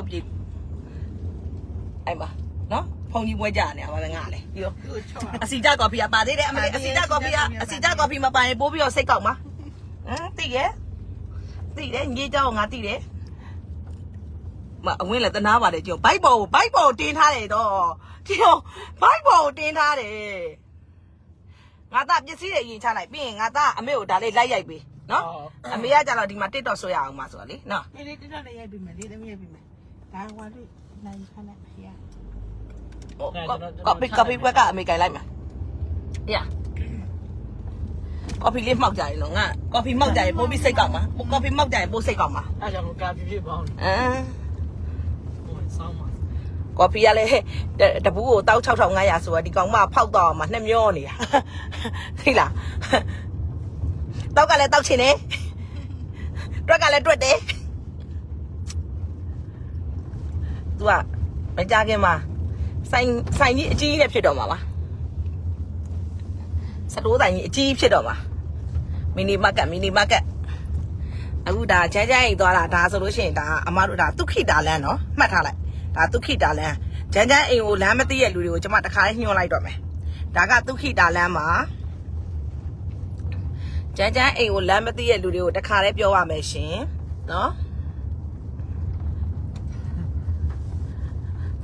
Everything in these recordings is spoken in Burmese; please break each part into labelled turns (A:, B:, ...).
A: ောက်ပြေအဲ့ပါနော်ဖုန်ကြီးပွဲကြရနေပါငါလေပြီးတော့အစီကြကော်ဖီကပါသေးတယ်အမလေးအစီကြကော်ဖီကအစီကြကော်ဖီမပါရင်ပိုးပြီးတော့စိတ်ကောက်ပါဟမ်သိရဲ့သိတယ်ငေးကြောင်ငါသိတယ်မအဝင်းလည်းတနာပါတယ်ကျော်ဘိုက်ပေါ်ကိုဘိုက်ပေါ်ကိုတင်းထားတယ်တော့ကျော်ဘိုက်ပေါ်ကိုတင်းထားတယ်ငါသားပစ္စည်းတွေအရင်ချလိုက်ပြီးရင်ငါသားအမေကိုဒါလေးလိုက်ရိုက်ပေးနော်အမေကကြတော့ဒီမှာ TikTok ဆွဲရအောင်ပါဆိုတော့လေနော်
B: အေး TikTok လေးရိုက်ပေးမယ်လေးသမီးရိုက်ပေးမယ် ဒါဟွာလေးနိုင်ခနဲ့ဖေး
A: ကော်ဖီကော်ဖီဘက်ကအမေကြိုင်လိုက်မှာရကော်ဖီလေးမှောက်ကြရင်တော့ငါကော်ဖီမှောက်ကြရင်ပိုးပြီးစိတ်ကောက်မှာကော်ဖီမှောက်ကြရင်ပိုးစိတ်ကောက်မှာ
C: အဲ့ကြောင့်ကာပြပြပေါင်း
A: အမ်
C: ဟိုဆောင်းမှာ
A: ကော်ဖီကလည်းတပူးကိုတောက်6500ဆိုတော့ဒီကောင်မဖောက်တော့မှနှစ်မျောနေတာသိလားတောက်ကလည်းတောက်ချင်တယ်တွက်ကလည်းတွက်တယ် သူကမကြခင်မှာဆိုင်ဆိုင်ကြီးအကြီးနဲ့ဖြစ်တော့မှာပါစတိုးဆိုင်ကြီးအကြီးဖြစ်တော့မှာမီနီမားကတ်မီနီမားကတ်အခုဒါချမ်းချမ်းအိမ်သွားတာဒါဆိုလို့ရှိရင်ဒါအမတို့ဒါဒုက္ခိတာလန်းနော်မှတ်ထားလိုက်ဒါဒုက္ခိတာလန်းချမ်းချမ်းအိမ်ကိုလမ်းမသိတဲ့လူတွေကိုကျွန်မတခါလေးညှို့လိုက်တော့မယ်ဒါကဒုက္ခိတာလန်းမှာချမ်းချမ်းအိမ်ကိုလမ်းမသိတဲ့လူတွေကိုတခါလေးပြောရမယ်ရှင်နော်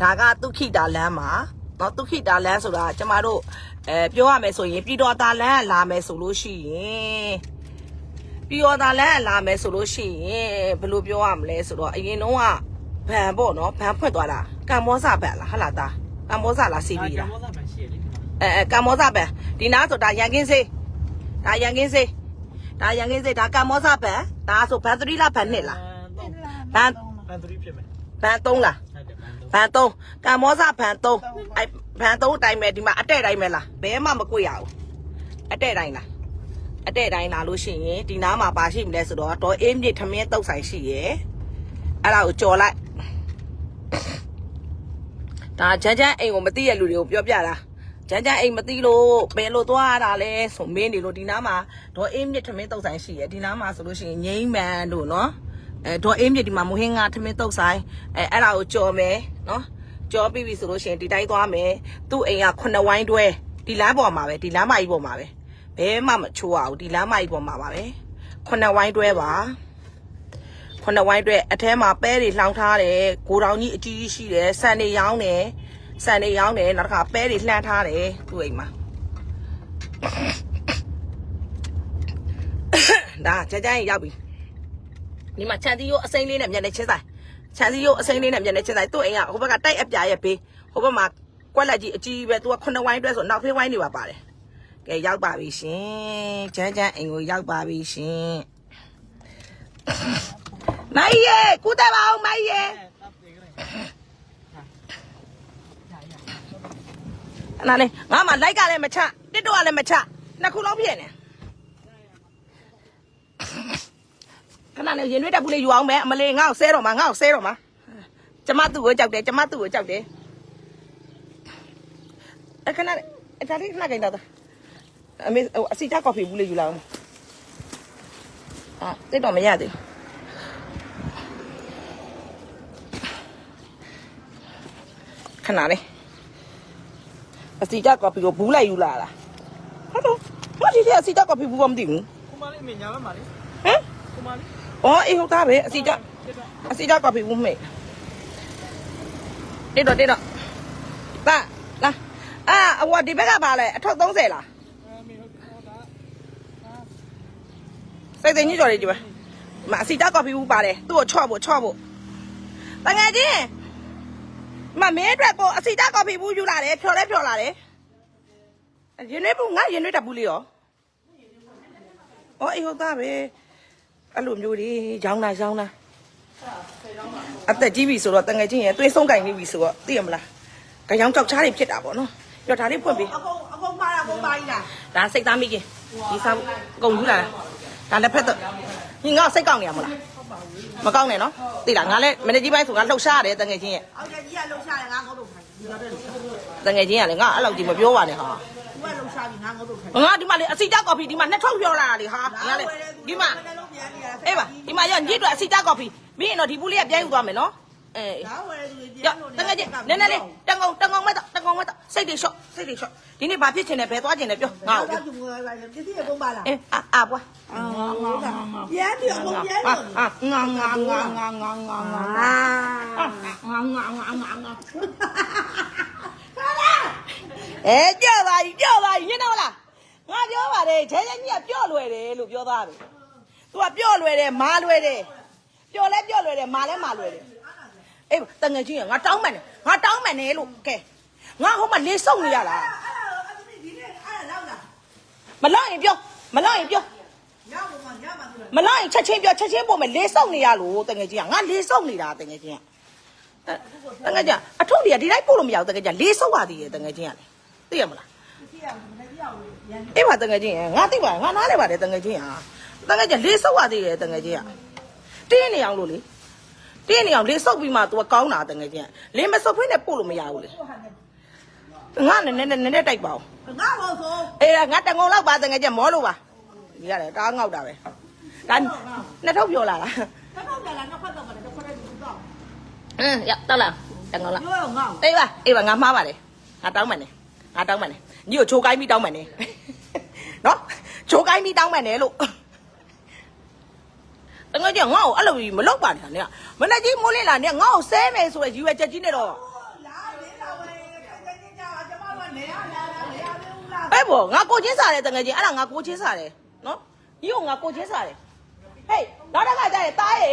A: ဒါကဒုက္ခိတာလမ်းမှာနော်ဒုက္ခိတာလမ်းဆိုတာကျမတို့အဲပြောရမယ်ဆိုရင်ပြည်တော်တာလမ်းလာမယ်ဆိုလို့ရှိရင်ပြည်တော်တာလမ်းလာမယ်ဆိုလို့ရှိရင်ဘယ်လိုပြောရမလဲဆိုတော့အရင်တော့ကဘန်ပေါ့နော်ဘန်ဖွက်သွားတာကမ္ဘောဇဘန်လားဟုတ်လားဒါကမ္ဘောဇလားစီး
C: ပြီး
A: လားက
C: မ္ဘောဇဘန်ရှိရလေ
A: အဲအဲကမ္ဘောဇဘန်ဒီနားဆိုတာရန်ကင်းစေးဒါရန်ကင်းစေးဒါရန်ကင်းစေးဒါကမ္ဘောဇဘန်ဒါဆိုဘန်3လားဘန်2လား
C: ဘန်3ဖြစ်မယ်
A: ဘန်3လား
C: ဟုတ်တယ်ဘန်
A: ဘန်သုံးကမ္ဘောဇဘန်သုံးအဲဘန်သုံးအတိုင်းပဲဒီမှာအတဲ့တိုင်းပဲလားဘယ်မှမကွေရဘူးအတဲ့တိုင်းလားအတဲ့တိုင်းလာလို့ရှိရင်ဒီနားမှာပါရှိမလဲဆိုတော့ဒေါ်အေးမြင့်ထမင်းတုတ်ဆိုင်ရှိရယ်အဲ့ဒါကိုကြော်လိုက်ဒါချမ်းချမ်းအိမ်ကိုမသိရလူတွေကိုပြောပြတာချမ်းချမ်းအိမ်မသိလို့ဘယ်လိုသွားရတာလဲဆိုမင်းနေလို့ဒီနားမှာဒေါ်အေးမြင့်ထမင်းတုတ်ဆိုင်ရှိရယ်ဒီနားမှာဆိုလို့ရှိရင်ငိမ့်မန်တို့နော် အဲဒေါ်အေးမြင့်ဒီမှာမဟင်းငါထမင်းတုတ်ဆိုင်အဲအဲ့ဒါကိုကြော်မယ်နော်ကြော်ပြီးပြီဆိုလို့ရှိရင်ဒီတိုင်းသွားမယ်သူ့အိမ်ကခုနှစ်ဝိုင်းတွဲဒီလမ်းပေါ်မှာပဲဒီလမ်းမကြီးပေါ်မှာပဲဘဲမှမချိုးအောင်ဒီလမ်းမကြီးပေါ်မှာပါပဲခုနှစ်ဝိုင်းတွဲပါခုနှစ်ဝိုင်းအတွက်အထဲမှာပဲတွေလှောင်ထားတယ်ကိုတောင်ကြီးအကြီးကြီးရှိတယ်ဆန်တွေရောင်းတယ်ဆန်တွေရောင်းတယ်နောက်တစ်ခါပဲတွေလှမ်းထားတယ်သူ့အိမ်မှာဒါကြကြရင်ရောက်ပြီ ဒီမှာခြံစည်းရိုးအစိမ်းလေးနဲ့မျက်နှာချင်းဆိုင်ခြံစည်းရိုးအစိမ်းလေးနဲ့မျက်နှာချင်းဆိုင်သူ့အိမ်ကဟိုဘက်ကတိုက်အပြာရဲ့ဘေးဟိုဘက်မှာကွက်လက်ကြီးအကြီးပဲသူကခုနှစ်ဝိုင်းအတွက်ဆိုနောက်ဖေးဝိုင်းတွေပါပါတယ်ကဲရောက်ပါပြီရှင်ချမ်းချမ်းအိမ်ကိုရောက်ပါပြီရှင်မိုင်းရေကုတယ်ပါအောင်မိုင်းရေအနာလေးငါမှလိုက်ကလည်းမချတစ်တော့ကလည်းမချနှစ်ခုလုံးဖြစ်နေ ခဏလေးရင်ရွေးတက်ဘူးလေးယူအောင်မယ်အမလေးငါ့ကိုဆဲတော့မှာငါ့ကိုဆဲတော့မှာကျမသူ့ကိုကြောက်တယ်ကျမသူ့ကိုကြောက်တယ်အခဏလေးအဒါလေးခဏကိန်းတော့အမေအစီချကော်ဖီဘူးလေးယူလာအောင်အာတစ်တော့မရသေးဘူးခဏလေးအစီကြကော်ဖီကိုဘူးလိုက်ယူလာလားဟုတ်တော့မဒီတဲ့အစီကြကော်ဖီဘူးကမသိဘူး
C: ကိုမလေးအမေညာမမလေး
A: ဟမ်
C: ကိုမလေး
A: အော်အေးဟုတ်သားပဲအစီကြအစီကြကော်ဖီဘူးမေတိတော့တိတော့တာလာအာအဝဒီဘက်ကပါလဲအထောက်30လား
C: အမေဟုတ်ဟောတာ
A: စိတ်သိညစ်ကြော်လေးကြည့်ပါမအစီကြကော်ဖီဘူးပါတယ်သူ့ကိုချော့ဖို့ချော့ဖို့တငယ်ချင်းမမင်းအတွက်ကိုအစီကြကော်ဖီဘူးယူလာတယ်ဖြော်လဲဖြော်လာတယ်ရင်နှွေးဘူးငါရင်နှွေးတက်ဘူးလေရော။အော်အေးဟုတ်သားပဲ။ အဲ့လိုမျိုးတွေရောင်းတာရောင်းတာ။အသက်ကြီးပြီဆိုတော့တငယ်ချင်းရဲ့သွေးဆုံးကင်နေပြီဆိုတော့သိရမလား။ကြောင်ကြောက်ချားတွေဖြစ်တာပေါ့နော်။ကြော်ဒါလေးဖွင့်ပေး
B: အကုန်အကုန်ပါတာကုန်ပါကြီးလား။
A: ဒါစိတ်သားမိခင်ဒီစားအကုန်ယူလာတာ။ဒါလက်ဖက်တော့ညီငါစိတ်ကောက်နေရမလား။မကောက်နဲ့နော်။သိလားငါလည်းမနေ့ကြီးပိုင်းဆိုငါလှုပ်ရှားရတယ်တငယ်ချင်းရဲ့
B: အောက်ကျကြီးကလှုပ်ရှားတယ်ငါငုတ်တော့ခိုင်းဒီတော့တယ်သူက
A: တငယ်ချင်းကလည်းငါအဲ့လောက်ကြီးမပြောပါနဲ့ဟာ
B: လှုပ်ရှားပြီး ငါငုတ်တော့ခိုင်း။
A: ငါဒီမှာလေအစီကြကော်ဖီဒီမှာနှစ်ထုပ်ပြောလာတာလေဟာ။ငါလေဒီမှာ
B: လုံးပြန်နေရ
A: အေးပါဒီမှာရညစ်တော့အစီကြကော်ဖီမင်းတော့ဒီဘူးလေးကပြန်ယူသွားမယ်နော်အေး
B: ဒါဝယ်သူတွေ
A: ကြောက်တကယ်ချင်းနည်းနည်းလေးတန်ကုန်တန်ကုန်မဲ့တော့တန်ကုန်မဲ့တော့စိတ်တွေလျှော့စိတ်တွေလျှော့ဒီနေ့ဘာဖြစ်ချင်လဲဘယ်သွားချင်လဲပြောငါ့ကို
B: ဒါ
A: ပြော
B: သူငွေပါလေပစ္စည်းပုံပါလား
A: အေးအာအာပွား
B: အာဟုတ်တာရမ်းပြီးအကုန်ရမ်း
A: အာ
B: လို့
A: အာငါငါငါငါငါငါငါ
B: အာ
A: ငါငါငါငါငါ အဲကြောက်ပါကြီးကြောက်ပါကြီးညနေမလားငါပြောပါတယ်ချဲချဲကြီးကပြော့လွယ်တယ်လို့ပြောသားတယ်သူကပြော့လွယ်တယ်မာလွယ်တယ်ပြော့လဲပြော့လွယ်တယ်မာလဲမာလွယ်တယ်အေးတငယ်ချင်းကငါတောင်းမှန်တယ်ငါတောင်းမှန်တယ်လို့ကဲငါဟိုမှာလေးစုံနေရလား
B: ဒီနေ့အဲ့ဒါလောက်လား
A: မလောက်ရင်ပြောမလောက်ရင်ပြော
B: ရပါမရပါဘူး
A: မလောက်ရင်ချက်ချင်းပြောချက်ချင်းပို့မယ်လေးစုံနေရလို့တငယ်ချင်းကငါလေးစုံနေတာတငယ်ချင်းကတငယ်ချင်းအထုပ်တွေကဒီတိုင်းပို့လို့မရဘူးတငယ်ချင်းလေးစုံပါသေးတယ်တငယ်ချင်းကလေ သိရမလား
B: ပစ္စည်းရမရဘူးရမ်း
A: အေးပါတငယ်ချင်းငါသိပါငါနားလဲပါတယ်တငယ်ချင်းဟာတငယ်ချင်းလေးစုံပါသေးတယ်တငယ်ချင်းကတင်းနေအောင်လို့လေတင်းနေအောင်လေးစုံပြီးမှ तू ကောင်းတာတငယ်ချင်းလင်းမစုံဖွင့်နဲ့ပို့လို့မရဘူးလေငါနဲ့နည်းနည်းနည်းနည်းတိုက်ပါဦး
B: ငါဘောဆို
A: အေးငါတငုံလောက်ပါတငယ်ချင်းမောလို့ပါဒီရတယ်တားငေါက်တာပဲဒါနှစ်ထုပ်ပြောလာလား
B: တော့တော့လာတော့ဖတ်တော့ပါတယ်တော့ဖတ်တယ်တော့
A: အင်းရတော့လားတငုံလား
B: ပြောငါ
A: အေးပါအေးပါငါမှားပါတယ်ငါတောင်းမှန်တယ် ငါတောင်းမှန်တယ်ညီကိုချိုးကိုင်းပြီးတောင်းမှန်တယ်နော်ချိုးကိုင်းပြီးတောင်းမှန်တယ်လို့တငယ်ချင်းငါ့ကိုအဲ့လိုကြီးမလုပ်ပါနဲ့နဲ့မနေ့ကြီးမိုးလင်းလာနဲ့ငါ့ကိုဆဲမယ်ဆိုရယ်ယူရချက်ကြီးနဲ့တော့
B: လာလေးလာဝယ်ခိုင်ခိုင်ကြကျမတို့နေရလာနေရဘူးလား
A: အဲ့ဘောငါကိုချင်းစားတယ်တငယ်ချင်းအဲ့ဒါငါကိုချင်းစားတယ်နော်ညီကိုငါကိုချင်းစားတယ်ဟေးနောက်တစ်ခါကျရင်တားရေ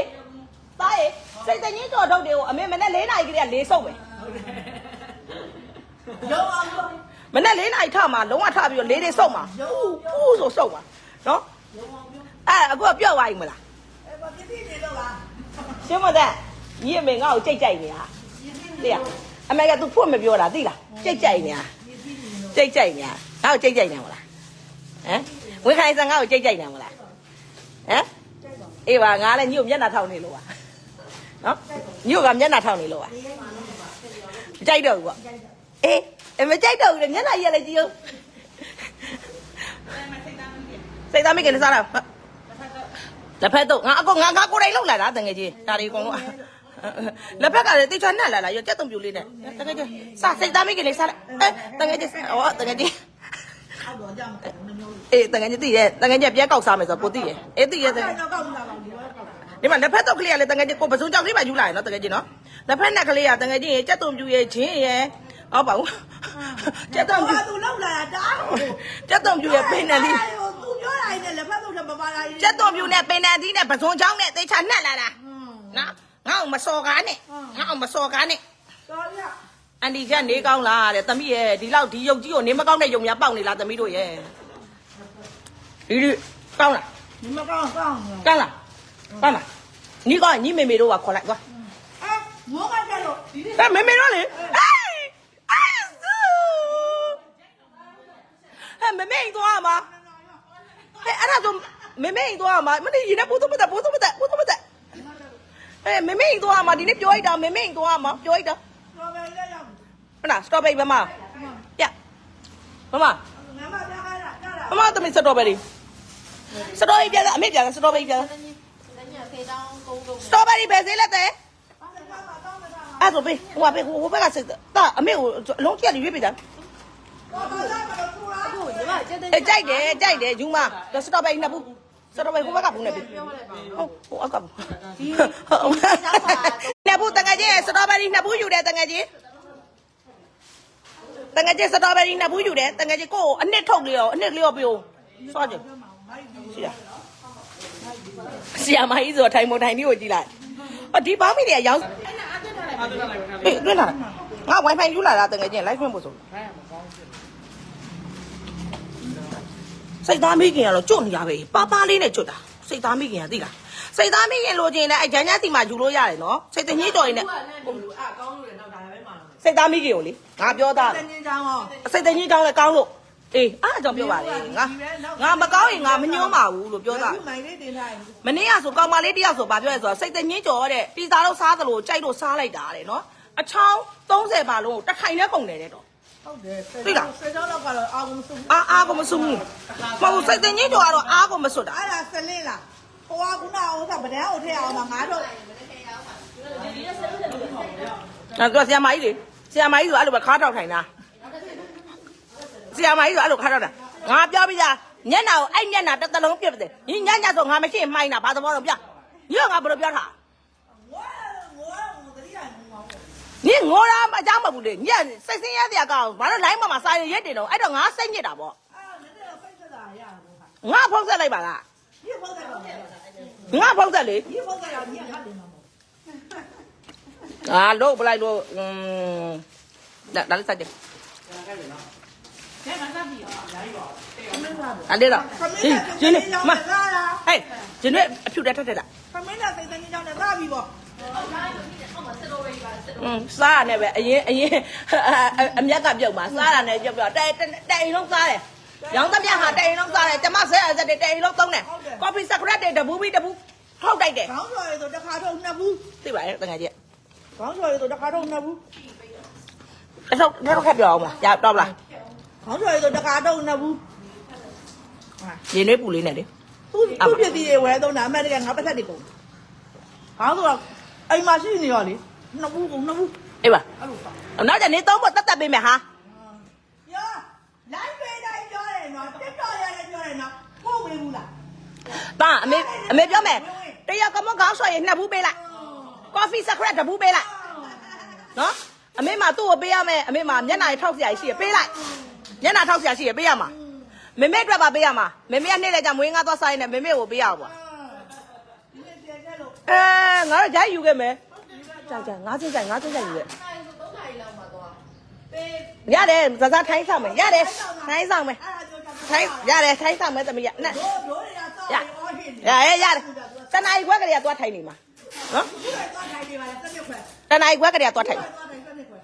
A: တားရေစိတ်တငင်းကြော်ထုတ်တွေကိုအမေမနေ့၄နာရီကလေးကလေးစုံမယ်
B: ရုံအောင်လို့
A: မနေ့၄နာရီထမှာလုံးဝထပြီးတော့လေးတွေစုံမှာပူးဆိုစုံမှာနော်အဲ့အခုကပြော့သွားပြီမလား
B: အဲ့ဘာပစ္စည်းနေလို့လား
A: ရှင်းမတဲ့ညီအမေငါ့ကိုကြိတ်ကြိုက်နေတာသိရအမေက तू ဖွင့်မပြောတာသိလားကြိတ်ကြိုက်နေတာကြိတ်ကြိုက်နေတာငါ့ကိုကြိတ်ကြိုက်နေမလားဟမ်ဝင်းခိုင်စံငါ့ကိုကြိတ်ကြိုက်နေမလားဟမ်အေးပါငါလည်းညီကိုမျက်နှာထောက်နေလို့ပါနော်ညီကမျက်နှာထောက်နေလို့ပါမကြိုက်တော့ဘူးပေါ့အေး အမကြိုက်တော့ဘူးလေမျက်နှာကြီးရလေကြည့်ဦးစိတ်သားမိခင်စားတော့လက်ဖက်တော့ငါအကောငါငါကိုယ်တိုင်လောက်လာတာတငယ်ချင်းဒါတွေအကုန်လုံးလက်ဖက်ကလည်းတိတ်ချနှက်လာလာရောကြက်တုံပြူလေးနဲ့တငယ်ချင်းစားစိတ်သားမိခင်လေးစားလိုက်အဲတငယ်ချင်းဟောတငယ်ချင်း
B: အောက်တော့ကြမှာမမျိုးဘူး
A: အေးတငယ်ချင်းသိတယ်တငယ်ချင်းပြဲကောက်စားမယ်ဆိုတော့ကိုသိတယ်အေးသိရဲ့တငယ်
B: အဲ့တော့ကောက်လာပါဘူးကောက်လာ
A: ဒီမှာလက်ဖက်တော့ကလေးကလည်းတငယ်ချင်းကိုပစုံကြောက်လေးပါယူလာရနော်တငယ်ချင်းနော်လက်ဖက်နဲ့ကလေးကတငယ်ချင်းရဲ့ကြက်တုံပြူရဲ့ချင်းရဲ့ ဟောပါဦးကြက်တုံပြူ
B: သူလောက်လာတာတာ
A: ကြက်တုံပြူရဲ့ပင်နယ်လေး
B: သူပြောတာနဲ့လက်ဖက်တော့မပါလာ
A: ကြက်တုံပြူနဲ့ပင်နယ်သီးနဲ့ပစုံချောင်းနဲ့တေချာနှက်လာတာနော်ငါ့ကိုမစော်ကားနဲ့ငါ့ကိုမစော်ကားနဲ့
B: တော်ရ
A: အန်ဒီကနေကောင်းလားတဲ့သမီးရဲ့ဒီလောက်ဒီရုပ်ကြီးကိုနေမကောင်းတဲ့ယုံများပေါက်နေလားသမီးတို့ရဲ့ဒီဒီကောင်းလား
B: ဒီမကောင်းကောင်း
A: ကောင်းလားကောင်းလားညီကညီမေမေတို့ကခေါ်လိုက်ကွာ
B: အဲမိုးကကြတော့ဒီနေ့
A: အဲမေမေတို့လေအေးအေးဆူ ဟဲ့မေမေအိမ်သွားမှာဟဲ့အဲ့ဒါဆိုမေမေအိမ်သွားမှာမနေ့ရင်နဲ့ပိုးသွမတက်ပိုးသွမတက်ပိုးသွမတက်ဟဲ့မေမေအိမ်သွားမှာဒီနေ့ပြောလိုက်တာမေမေအိမ်သွားမှာပြောလိုက်တာ
B: တော်ပဲလက်ရောက်
A: ဟုတ်လားစတော်ဘယ်ဘမပြမမ
B: ငါမပြခိုင်းတာကြားလား
A: မမသမီးစတော်ဘယ်လေးစတော်ဘယ်ပြန်လာအမေပြန်လာစတော်ဘယ်ပြန်လာစတော်ဘယ်ဘယ်စေးလက်တဲ့အဲ့ဆိုပေးဟိုကပေးဟိုဟိုဘက်ကစိတ်တာအမေကိုအလုံးချက်လေးရွေးပေးတာ
B: တော်တော်လာတော့ထူလား အခုညီမကျတဲ့
A: အဲကြိုက်တယ်ကြိုက်တယ်ယူမတော့စတော့ပဲနှစ်ဘူးစတော့ပဲဟိုဘက်ကဘူးနဲ့ပေးဟုတ်ဟိုအကဘူးနှစ်ဘူးတငယ်ချင်းစတော့ပဲနှစ်ဘူးယူတယ်တငယ်ချင်းတငယ်ချင်းစတော့ပဲနှစ်ဘူးယူတယ်တငယ်ချင်းကိုအနှစ်ထုတ်လေးရောအနှစ်လေးရောပြုံးစောကြရှိရဆီယာမကြီးဆိုထိုင်မထိုင်လေးကိုကြည့်လိုက်အော်ဒီပေါင်းမိတွေရောင်း
C: အားတက်လိုက်ပဲထား
A: အေးတွင်းလာငါ wifi ယူလာတာတကယ်ချင်း live ဖွင့်ဖို့ဆို စိတ်သားမိခင်ကတော့ကျွတ်နေရပဲပါပါလေးနဲ့ကျွတ်တာစိတ်သားမိခင်ကသိလားစိတ်သားမိခင်လိုချင်လဲအဲဂျန်ဂျန်စီမှာယူလို့ရတယ်နော်စိတ်တညစ်တော်ရင်နဲ့
B: အဲ့ကောင်းလို့တော့ဒါပဲမှာ
A: စိတ်သားမိခင်ကိုလေငါပြောတာ
B: တင်းချောင်းဟော
A: စိတ်တညစ်ကောင်းလဲကောင်းလို့အေးအားကြောင့်ပြောပါလေငါငါမကောင်းရင်ငါမညှိုးပါဘူးလို့ပြောတာ
B: မိုင်လေးတင်ထားရင်
A: မနေ့ကဆိုကောင်မလေးတယောက်ဆိုဘာပြောလဲဆိုတော့စိတ်တညစ်ကြော်တဲ့ပီဇာတော့စားသလိုကြိုက်လို့စားလိုက်တာတဲ့နော်အချောင်း30ပါလုံးကိုတစ်ခိုင်နဲ့ကုန်တယ်တဲ့တော့
B: ဟုတ်တယ်စေချောင်းတော့ကတော့အာကုန်စု
A: အားအားကိုမစွဘူးမဟုတ်စိတ်တင်ကြီးတို့ကတော့အားကိုမစွတာ
B: အဲ့ဒါဆလင်းလားဟိုကခုနကဥစ္စာဗဒန်းကိုထည့်အောင်မှာငါတို့
A: အဲ့တော့ဆရာမကြီးလေဆရာမကြီးဆိုအဲ့လိုပဲခါထောက်ထိုင်တာဆရာမကြီးဆိုအဲ့လိုခါထောက်တာငါပြောပြီးသားညက်နာကိုအဲ့ညက်နာတစ်သလုံးပြစ်တယ်ညီညညဆိုငါမရှိရင်မှိုင်းတာဘာသဘောတော့ပြညီကငါဘယ်လိုပြောထား ညီငိုတာအကြောင်းမဟုတ်ဘူးလေညက်စိတ်ဆင်းရဲတရားကောင်းဘာလို့လိုင်းပေါ်မှာစာရရက်တင်တော့အဲ့တော့ငါစိတ်ညစ်တာပေါ့ငါဖုံးဆက်လိုက်ပါလားငါဖုံးဆက်လေအာလို့ပလိုက်လို့อืมဒါဒါလေးစက်တယ်
B: ခဲမစားပြီရောညာကြီးပါ
A: အဲ့ဒီတော့
B: ခမ
A: ဒီ
B: င်း
A: ကျင်းနေမ
B: စားတာ
A: ဟဲ့ကျင်းနေအဖြူတက်ထက်တက်လာ
B: ခမင်းနဲ့စိတ်သိမ်းကြောင်းနဲ့စားပြီပေါ့
A: อืมစားရနဲ့ပဲအရင်အရင်အမြက်ကပြုတ်မှာစားရနဲ့ပြုတ်ပြုတ်တိုင်တိုင်လုံးစားတယ်ရောင်းသမျှဟာတိုင်လုံးစားတယ်ကျမဆဲရစက်တိုင်လုံးသုံးတယ်ကော်ဖီစကရက်တွေတပူးပြီးတပူးထုတ်တိုက်တယ်
B: ခေါင်းချော်ရည်ဆိုတစ်ခါတော့နှစ်ဘူး
A: သိပါရဲ့တကယ်ကြီး
B: ခေါင်းချော်ရည်ဆိုတစ်ခါတော့နှစ်ဘူး
A: အထုတ်တော့ခက်ပြောအောင်ပါရတော့လား
B: ခေါင်းချော်ရည်ဆိုတစ်ခါတော့နှစ်ဘူးဟာ
A: ရင်းနှွေးပူလေးနဲ့လေ
B: သူသူပြည့်ပြည့်ဝဲတော့နာအမတ်တကငါပတ်သက်တွေကုန်ခေါင်းဆိုတော့ အိမ်မှာရှိနေရောလေနှစ်ဘူးကုန်နှစ်ဘူး
A: အေးပါ
B: အဲ့လိုပါ
A: နောက်ကျနေသုံးဖို့တတ်တတ်ပေးမယ်ဟာ
B: ရောလိုင်းပေးတိုင်းပြောတယ်နော်တက်တော်ရတယ်ပြောတယ်နော်ပို့ပေးဘူးလား
A: တာအမေအမေပြောမယ်တရကမကောင်းဆိုရင်နှစ်ဘူးပေးလိုက်ကော်ဖီစကရက်တဘူးပေးလိုက်နော်အမေမသူ့ကိုပေးရမယ်အမေမမျက်နှာထောက်စရာရှိရပေးလိုက်မျက်နှာထောက်စရာရှိရပေးရမှာမေမေအတွက်ပါပေးရမှာမေမေကနေ့လေကျမွေးငါသွားစားရင်လည်းမေမေကိုပေးရအောင်ပါ
B: ဒီနေ့ပြန်ခဲ့လို့
A: အဲငါတို့ဂျိုင်းယူခဲ့မယ်ကြာကြာငါးစင်းဆိုင်ငါးစင်းဆိုင်ယူခဲ့ရတယ်ဇာဇာထိုင်းဆောင်မယ်ရတယ်ထိုင်းဆောင်မယ်
B: အဲ့ဒါကြောင့်
A: ထိုင်းရတယ်ထိုင်းဆောင်မယ်သမီးရနဲ့
B: ဒိုးဒိုးရတော့
A: ရရရရတယ်တနားရီခွက်ကလေးကသွားထိုင်နေမှာနော်
B: ဒီကသွားထိုင်နေပါလားတက်မြက်ခွဲ
A: တနားရီခွက်ကလေးကသွားထိုင်
B: သွားထိုင်တက်မြက်ခွဲ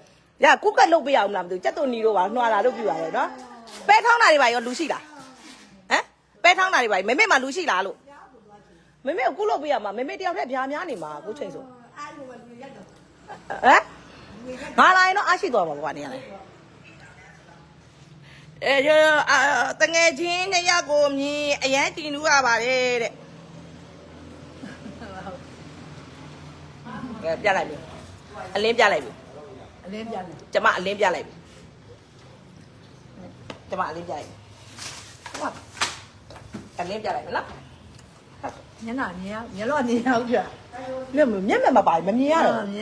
A: ရကုကက်လုတ်ပေးအောင်လားမသိဘူးကြက်သွန်နီတို့ပါနှွာလာလို့ပြပါတယ်နော်ပဲထောင်းတာတွေပါရောလူရှိလားဟမ်ပဲထောင်းတာတွေပါမေမေမှလူရှိလားလို့ မေမေကိုကုလုတ်ပေးရမှာမေမေတယောက်တည်းဗျာများနေမှာအခုချိန်ဆို
B: အားလုံးပဲရက်တော့
A: ဟမ်ငါလာရင်တော့အားရှိသွားပါဘာနေရလဲအဲရအာတငယ်ချင်းနှစ်ယောက်ကိုမြင်အရန်တင်လူရပါတယ်တဲ့ကဲပြလိုက်ပြီအလင်းပြလိုက်ပြီ
B: အလင်းပြန်တယ်
A: ကျမအလင်းပြလိုက်ပြီကျမအလင်းပြလိုက်ပြီဟုတ်အလင်းပြလိုက်ပြီနော်
B: ညနာညညလောညရောက်ကြ
A: မျက်မျက်မှန်မပါဘူးမမြင်ရတော့
B: ည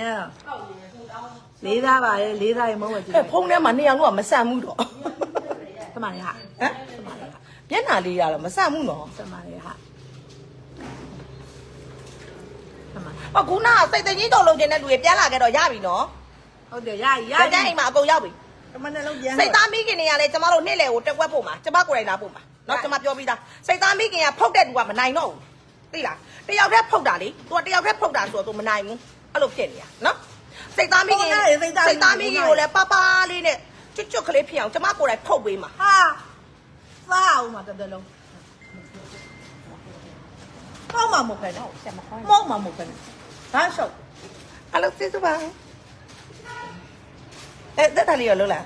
B: လေးသားပါလေလေးသားရေမဟုတ်ဘူးကြည့်
A: အဲဖုန်းထဲမှာနှစ်ယောက်လုံးကမဆန်ဘူးတော့
B: သမားလေးဟာ
A: ဟမ်မျက်နှာလေးရတော့မဆန်ဘူးနော်
B: သမားလေးဟာသမား
A: အခုနကစိတ်သိကြီးတော်လုံးကျင်တဲ့လူတွေပြန်လာခဲ့တော့ရပြီနော်
B: ဟုတ်တယ်ရရ
A: ရကြအိမ်မှာအကုန်ရောက်ပြီ
B: တမနဲ့လုံးပြန်
A: စိတ်သားမိခင်တွေကလည်းကျမတို့နေ့လေကိုတက်ွက်ဖို့မှာကျမကိုယ်တိုင်လာဖို့မှာနော်ကျမပြောပြီးသားစိတ်သားမိခင်ကဖုတ်တဲ့လူကမနိုင်တော့ဘူး သိလားတယောက်တည်းဖုတ်တာလေသူကတယောက်တည်းဖုတ်တာဆိုတော့သူမနိုင်ဘူးအဲ့လိုဖြစ်နေတာနော်စိတ်သားမိခင်စိတ်သားမိခင်ကိုလည်းပပလေးနဲ့ကျွတ်ကျွတ်ကလေးဖြစ်အောင်ကျမကိုယ်တိုင်ဖုတ်ပေးမှာ
B: ဟာစားအောင်မတက်တယ်လုံးမောက်မမဟုတ်ခဲတော့ဆက်မခေါင်းမောက်မမဟုတ်ခဲဘာရှောက်
A: အဲ့လိုသိစပါအဲတက်တယ်လေးရောလို့လား